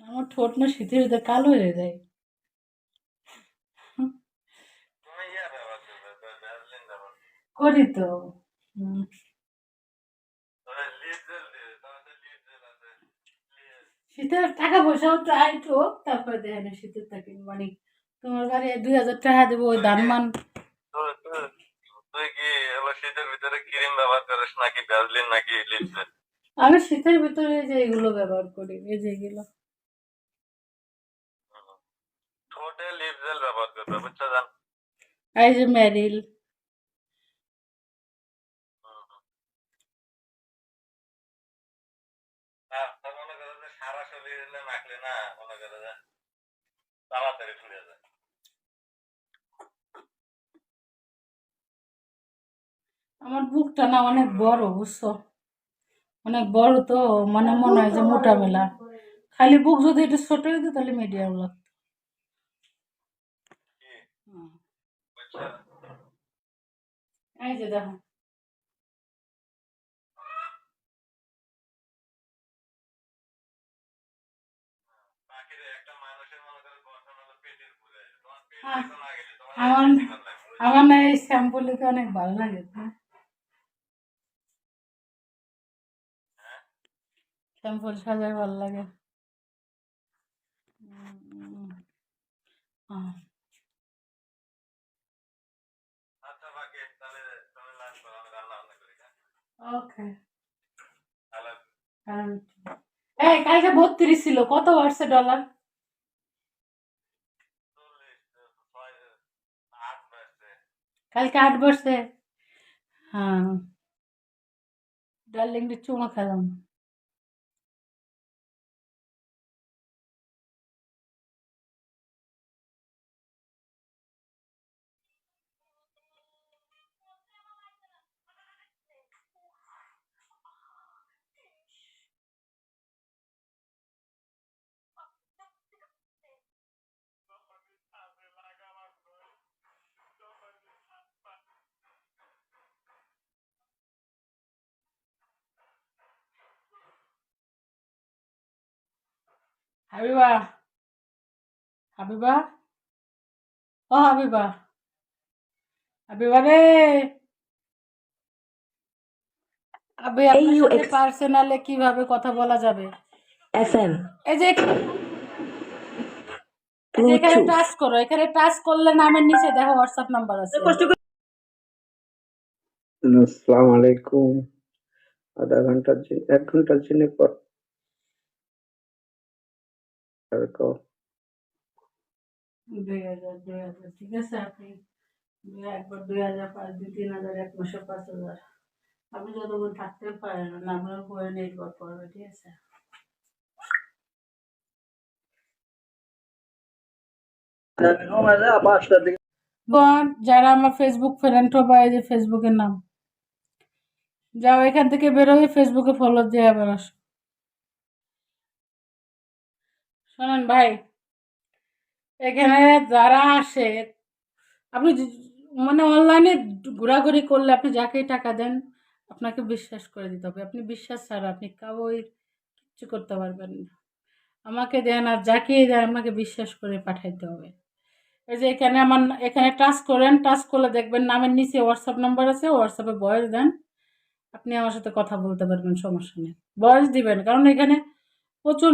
আমার ঠোঁট না শীতের ভিতরে কালো হয়ে যায়। করি তো। শীতের টাকা পয়সাও টাইট হোক তারপরে দেখেন শীতের টাকা মানে তোমার বাড়ি দুই হাজার টাকা দেবো ওই দান মান তুই তুই- তুই কি এবার শীতের ভিতরে ক্রিম ব্যবহার করিস নাকি ভ্যাসলিন নাকি লিড আমি শীতের ভিতরে যে এগুলো ব্যবহার করি এই যে এগুলো ঠোঁটে লিপ জেল ব্যবহার করবে বুঝছ জান? এই যে ম্যারিল হ্যাঁ তার করো যে সারা শরীরে মাখলে না মনে করো যে তাড়াতাড়ি ফুলে যায়। আমার বুকটা না অনেক বড় বুঝছ? অনেক বড় তো মানে মনে হয় যে মোটা মেলা। খালি বুক যদি একটু ছোট হইতো তাহলে মিডিয়াম লাগতো কি হুম। বুঝছ এই যে দেখো বাকিরে একটা মানুষের মনে করো গঠন হলো পেটের পুরে তোমার পেট আহ, যখন আগে তোমার আমার? আমার না এই শ্যাম্পুলিতে অনেক ভালো লাগে। শ্যাম্পুল সাজায় ভালো লাগে। ওকে এই কালকে বত্রিশ ছিল কত বাড়ছে ডলার কালকে আট বাড়ছে? হ্যাঁ। ডার্লিং চুমা খেলাম। হাবিবা হাবিবা? ও হাবিবা। হাবিবা রে। আবে আপনার সাথে পার্সোনালে কীভাবে কথা বলা যাবে? FM এই যে এখানে টাচ করো। এখানে টাচ করলে নামের নিচে দেখো হোয়াটসঅ্যাপ নাম্বার আছে। আসসালামু আলাইকুম। আধা ঘণ্টার জন্য এক ঘণ্টার জন্য কও। দুই পাঁচ হাজার আপনি যতক্ষণ থাকতে পারেন যারা আমার ফেসবুক ফ্রেন্ড বা এই যে ফেসবুকের নাম, যাও এখান থেকে বেরোবে ফেসবুকে ফলো দিয়ে আবার আসো। শোনেন ভাই, এখানে যারা আসে, আপনি মানে অনলাইনে ঘোরাঘুরি করলে আপনি যাকেই টাকা দেন, আপনাকে বিশ্বাস করে দিতে হবে। আপনি বিশ্বাস ছাড়া আপনি কাউই কিচ্ছু করতে পারবেন না। আমাকে দেন আর যাকেই দেন, আপনাকে বিশ্বাস করে পাঠাইতে হবে। এই যে এখানে আমার, এখানে টাচ করেন, টাচ করলে দেখবেন নামের নিচে হোয়াটসঅ্যাপ নাম্বার আছে হোয়াটসঅ্যাপে বয়স দেন। আপনি আমার সাথে কথা বলতে পারবেন, সমস্যা নেই। বয়স দিবেন, কারণ এখানে প্রচুর